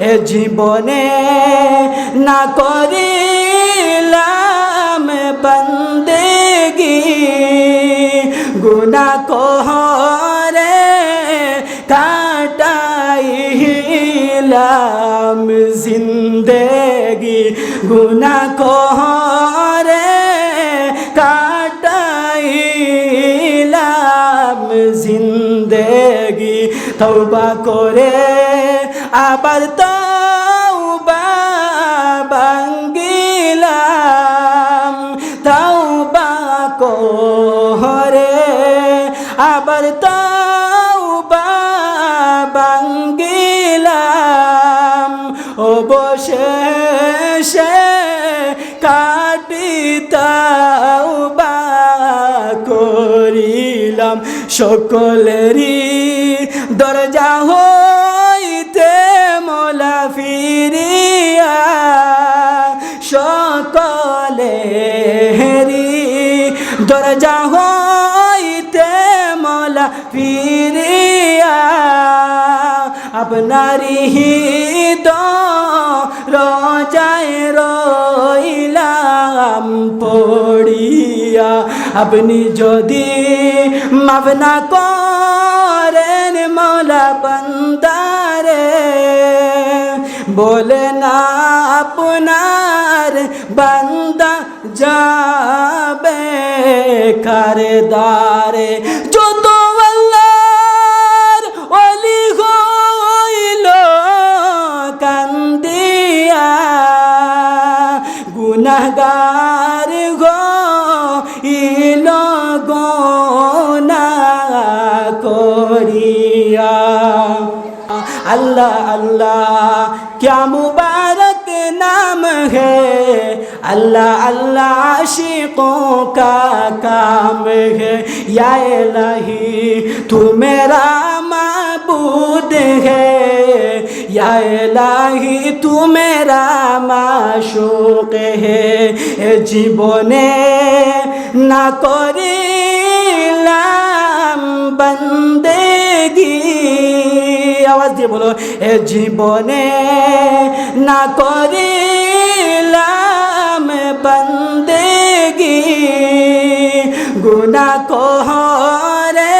এ জীবনে না করিলাম বন্দেগি। গুনা কহরে কাটাইলাম জিন্দেগি। গুনা কহরে কাটাইলাম জিন্দেগি। তৌবা করে আবার তৌবা ভাঙ্গিলাম। তৌবা করে আবার তৌবা ভাঙ্গিলাম। অবশেষে কাটিতাও বা করিলাম। সকলেরই দরজা মোলা ফিরিয়া সকলেরই দরজা হইতে মোলা ফিরিয়া আপনারি হিদ রজায় রইলাম পড়িয়া। আপনি যদি মাফ না বলে না আপনার বান্দা যাবে কারে क्या मुबारक नाम है अल्लाह अल्लाह आशिकों का काम है या इलाही तू मेरा माबूद है या इलाही तू मेरा माशूक है এ জীবনে না করিলাম বন্দেগি আওয়াজ দিয়ে বলো, এ জীবনে না করিলাম বন্দেগি। গুনা কহরে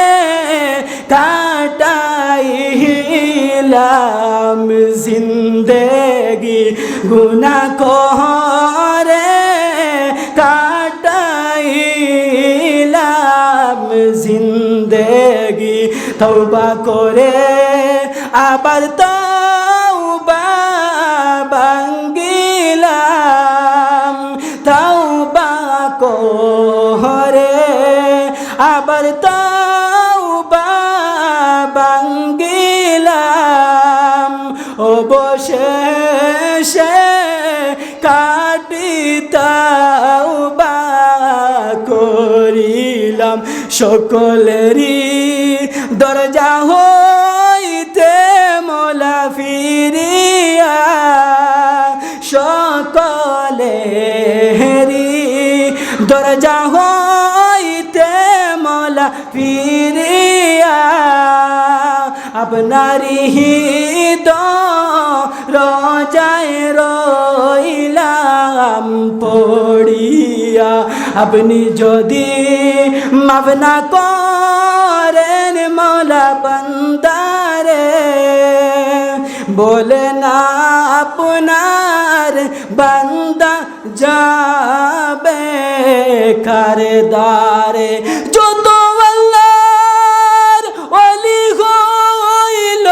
কাটাইলাম জিন্দেগি। গুনা কহরে কাটাইলাম জিন্দেগি। তৌবা করে আবার তৌবা ভাঙ্গিলাম তৌবা করে আবার তৌবা ভাঙ্গিলাম অবশেষে কাটিতাও বা করিলাম। সকলেরই দরজা হইতে মলা ফিরিয়া আপনারি রজায় রইলাম পড়িয়া। আপনি যদি মাফ না করেন মৌলা বন্দারে বলে না আপনার বান্দা যাবে কারে দারে যত আল্লাহর অলি হইল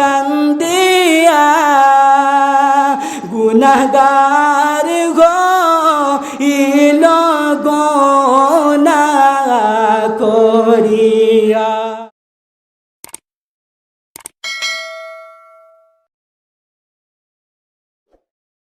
কান্দিয়া গুনাগার গো ইল গোনা করিয়া।